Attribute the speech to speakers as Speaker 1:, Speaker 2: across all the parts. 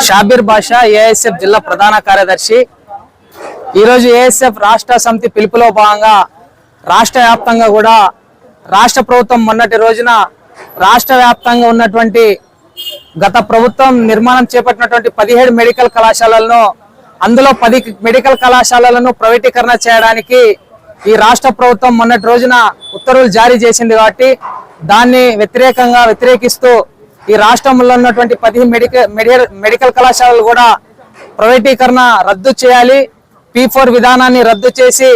Speaker 1: షాబీర్ బాషా ASF జిల్లా ప్రధాన కార్యదర్శి. ఈరోజు ఏఎస్ఎఫ్ రాష్ట్ర సమితి పిలుపులో భాగంగా రాష్ట్ర వ్యాప్తంగా కూడా రాష్ట్ర ప్రభుత్వం మొన్నటి రోజున రాష్ట్ర వ్యాప్తంగా ఉన్నటువంటి గత ప్రభుత్వం నిర్మాణం చేపట్టినటువంటి పదిహేడు మెడికల్ కళాశాలలను అందులో పది మెడికల్ కళాశాలలను ప్రైవేటీకరణ చేయడానికి ఈ రాష్ట్ర ప్రభుత్వం మొన్నటి రోజున ఉత్తర్వులు జారీ చేసింది కాబట్టి దాన్ని వ్యతిరేకంగా వ్యతిరేకిస్తూ ఈ రాష్ట్రంలో ఉన్నటువంటి పది మెడికల్ మెడికల్ మెడికల్ కళాశాలలు కూడా ప్రైవేటీకరణ రద్దు చేయాలి. పీ ఫోర్ విధానాన్ని రద్దు చేసి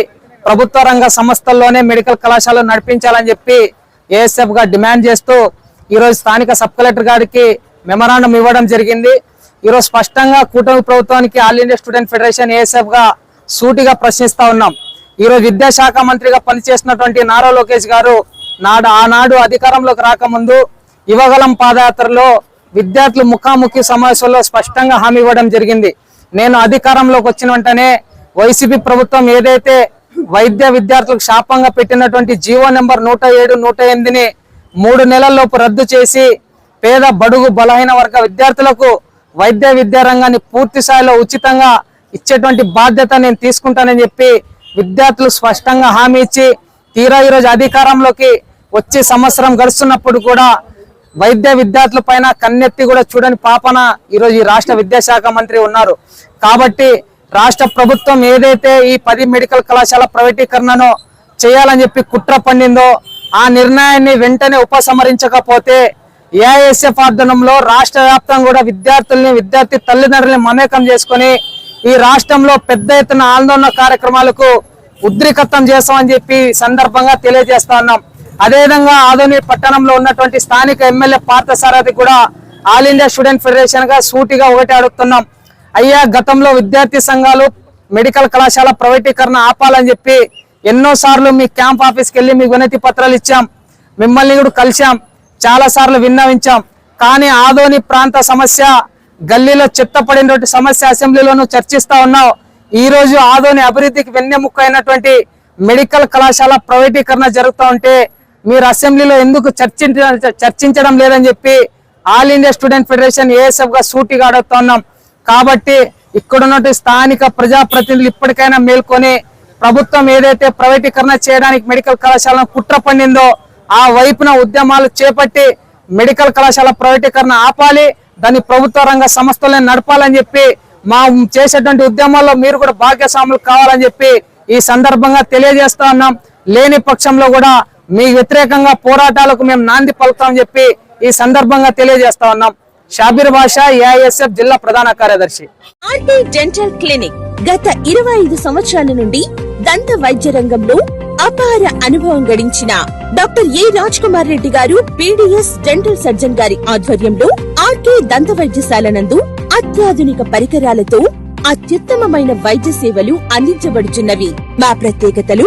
Speaker 1: ప్రభుత్వ రంగ సంస్థల్లోనే మెడికల్ కళాశాలలు నడిపించాలని చెప్పి ఏఎస్ఎఫ్గా డిమాండ్ చేస్తూ ఈరోజు స్థానిక సబ్ కలెక్టర్ గారికి మెమరాండం ఇవ్వడం జరిగింది. ఈరోజు స్పష్టంగా కూటమి ప్రభుత్వానికి ఆల్ ఇండియా స్టూడెంట్ ఫెడరేషన్ ఏఎస్ఎఫ్గా సూటిగా ప్రశ్నిస్తా ఉన్నాం. ఈరోజు విద్యాశాఖ మంత్రిగా పనిచేసినటువంటి నారా లోకేష్ గారు నాడు ఆనాడు అధికారంలోకి రాకముందు యువగలం పాదయాత్రలో విద్యార్థులు ముఖాముఖి సమావేశంలో స్పష్టంగా హామీ ఇవ్వడం జరిగింది. నేను అధికారంలోకి వచ్చిన వెంటనే వైసీపీ ప్రభుత్వం ఏదైతే వైద్య విద్యార్థులకు శాపంగా పెట్టినటువంటి జీవో నెంబర్ నూట ఏడు నూట ఎనిమిదిని మూడు నెలల్లోపు రద్దు చేసి పేద బడుగు బలహీన వర్గ విద్యార్థులకు వైద్య విద్యా రంగాన్ని పూర్తి స్థాయిలో ఉచితంగా ఇచ్చేటువంటి బాధ్యత నేను తీసుకుంటానని చెప్పి విద్యార్థులు స్పష్టంగా హామీ ఇచ్చి తీరా ఈరోజు అధికారంలోకి వచ్చే సంవత్సరం గడుస్తున్నప్పుడు కూడా వైద్య విద్యార్థుల పైన కన్నెత్తి కూడా చూడని పాపన ఈరోజు ఈ రాష్ట్ర విద్యాశాఖ మంత్రి ఉన్నారు. కాబట్టి రాష్ట్ర ప్రభుత్వం ఏదైతే ఈ పది మెడికల్ కళాశాల ప్రైవేటీకరణను చేయాలని చెప్పి కుట్ర పండిందో ఆ నిర్ణయాన్ని వెంటనే ఉపసంహరించకపోతే ఏఐఎస్ఎఫ్ ఆధ్వర్యంలో రాష్ట్ర వ్యాప్తంగా కూడా విద్యార్థుల్ని విద్యార్థి తల్లిదండ్రుల్ని మమేకం చేసుకొని ఈ రాష్ట్రంలో పెద్ద ఎత్తున ఆందోళన కార్యక్రమాలకు ఉద్రికతం చేస్తామని చెప్పి సందర్భంగా తెలియజేస్తా ఉన్నాం. అదేవిధంగా ఆదోని పట్టణంలో ఉన్నటువంటి స్థానిక ఎమ్మెల్యే పార్థసారథి కూడా ఆల్ ఇండియా స్టూడెంట్ ఫెడరేషన్గా సూటిగా ఒకటి అడుగుతున్నాం. అయ్యా గతంలో విద్యార్థి సంఘాలు మెడికల్ కళాశాల ప్రైవేటీకరణ ఆపాలని చెప్పి ఎన్నోసార్లు మీ క్యాంప్ ఆఫీస్కి వెళ్ళి మీ వినతి పత్రాలు ఇచ్చాం. మిమ్మల్ని కూడా కలిశాం. చాలా సార్లు విన్నవించాం. కానీ ఆదోని ప్రాంత సమస్య గల్లీలో చెత్త పడినటువంటి సమస్య అసెంబ్లీలోనూ చర్చిస్తా ఉన్నావు. ఈరోజు ఆదోని అభివృద్ధికి వెన్నెముక్క అయినటువంటి మెడికల్ కళాశాల ప్రైవేటీకరణ జరుగుతూ ఉంటే మీరు అసెంబ్లీలో ఎందుకు చర్చించ చర్చించడం లేదని చెప్పి ఆల్ ఇండియా స్టూడెంట్ ఫెడరేషన్ ఏఎస్ఎఫ్గా సూటిగా అడుగుతున్నాం కాబట్టి ఇక్కడున్నటువంటి స్థానిక ప్రజాప్రతినిధులు ఇప్పటికైనా మేల్కొని ప్రభుత్వం ఏదైతే ప్రైవేటీకరణ చేయడానికి మెడికల్ కళాశాలను కుట్ర పండిందో ఆ వైపున ఉద్యమాలు చేపట్టి మెడికల్ కళాశాల ప్రైవేటీకరణ ఆపాలి దాన్ని ప్రభుత్వ రంగ సంస్థలను నడపాలని చెప్పి మా చేసేటువంటి ఉద్యమాల్లో మీరు కూడా భాగ్యస్వాములు కావాలని చెప్పి ఈ సందర్భంగా తెలియజేస్తా ఉన్నాం. లేని పక్షంలో కూడా మీ వ్యతిరేకంగా పోరాటాలకు మేము నాంది పలుకుతామని చెప్పి ఈ సందర్భంగా తెలియజేస్తా ఉన్నాం. షాబీర్ బాషా ఏఐఎస్ఎఫ్ జిల్లా ప్రధాన కార్యదర్శి.
Speaker 2: ఆర్టీ డెంటల్ క్లినిక్ గత ఇరవై ఐదు సంవత్సరాల నుండి దంత వైద్య రంగంలో అపార అనుభవం గడించిన doctor A Raj Kumar Reddy garu BDS dental surgeon గారి ఆధ్వర్యంలో ఆర్కే దంత వైద్యశాల నందు అత్యాధునిక పరికరాలతో అత్యుత్తమమైన వైద్య సేవలు అందించబడుచున్నవి. మా ప్రత్యేకతలు